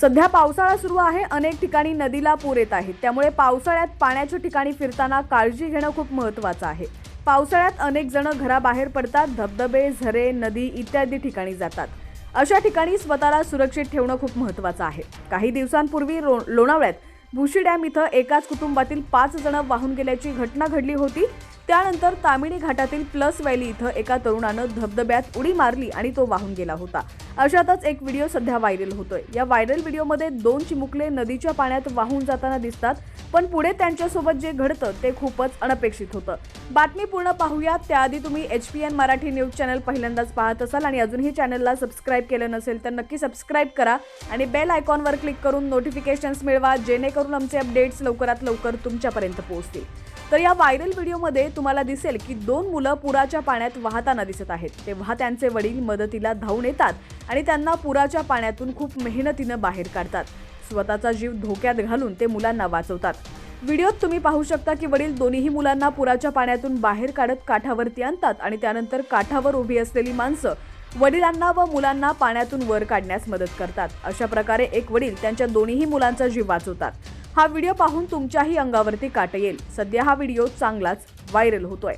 सध्या पावसाळा सुरू आहे अनेक ठिकाणी नदीला पूर येत आहेत. त्यामुळे पावसाळ्यात पाण्याच्या ठिकाणी फिरताना काळजी घेणं खूप महत्त्वाचं आहे. पावसाळ्यात अनेक जण घराबाहेर पडतात धबधबे झरे नदी इत्यादी ठिकाणी जातात. अशा ठिकाणी स्वतःला सुरक्षित ठेवणं खूप महत्त्वाचं आहे. काही दिवसांपूर्वी रो लोणावळ्यात भुशी डॅम इथं एकाच कुटुंबातील पाच जण वाहून गेल्याची घटना घडली होती. त्यानंतर तामिणी घाटातील प्लस व्हॅली इथं एका तरुणानं धबधब्यात उडी मारली आणि तो वाहून गेला होता. अशातच एक व्हिडिओ सध्या व्हायरल होतोय. या व्हायरल व्हिडिओमध्ये दोन चिमुकले नदीच्या पाण्यात वाहून जाताना दिसतात पण पुढे त्यांच्यासोबत जे घडतं ते खूपच अनपेक्षित होतं. बातमी पूर्ण पाहूयात त्याआधी तुम्ही H P N Marathi news channel पहिल्यांदाच पाहत असाल आणि अजूनही चॅनलला सबस्क्राईब केलं नसेल तर नक्की सबस्क्राईब करा आणि बेल आयकॉनवर क्लिक करून नोटिफिकेशन्स मिळवा जेणेकरून आमचे अपडेट्स लवकरात लवकर तुमच्यापर्यंत पोहोचतील. तर या व्हायरल व्हिडिओमध्ये तुम्हाला दिसेल की दोन मुलं पुराच्या पाण्यात वाहताना दिसत आहेत. तेव्हा त्यांचे वडील मदतीला धावून येतात आणि त्यांना पुराच्या पाण्यातून खूप मेहनतीनं बाहेर काढतात. स्वतःचा जीव धोक्यात घालून ते मुलांना वाचवतात. व्हिडिओत तुम्ही पाहू शकता की वडील दोन्ही मुलांना पुराच्या पाण्यातून बाहेर काढत काठावरती आणतात आणि त्यानंतर काठावर उभी असलेली माणसं वडिलांना व मुलांना पाण्यातून वर काढण्यास मदत करतात. अशा प्रकारे एक वडील त्यांच्या दोन्ही मुलांचा जीव वाचवतात. हा व्हिडिओ पाहून तुमच्याही अंगावरती काट येईल. सध्या हा व्हिडिओ चांगलाच व्हायरल होतोय.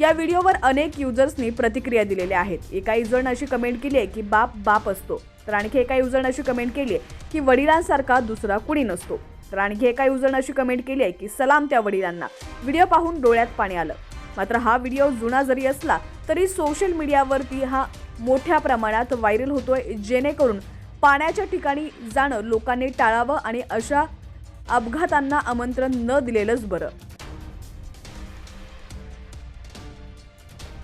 या व्हिडिओवर अनेक युजर्सनी प्रतिक्रिया दिलेल्या आहेत. एका युजरनं अशी कमेंट केली आहे की बाप बाप असतो. तर आणखी एका युजरनं अशी कमेंट केली आहे की वडिलांसारखा दुसरा कुणी नसतो. तर आणखी एका युजरनं अशी कमेंट केली आहे की सलाम त्या वडिलांना. व्हिडिओ पाहून डोळ्यात पाणी आलं. मात्र हा व्हिडिओ जुना जरी असला तरी सोशल मीडियावरती हा मोठ्या प्रमाणात व्हायरल होतोय जेणेकरून पाण्याच्या ठिकाणी जाणं लोकांनी टाळावं आणि अशा अपघातांना आमंत्रण न दिलेलंच बरं.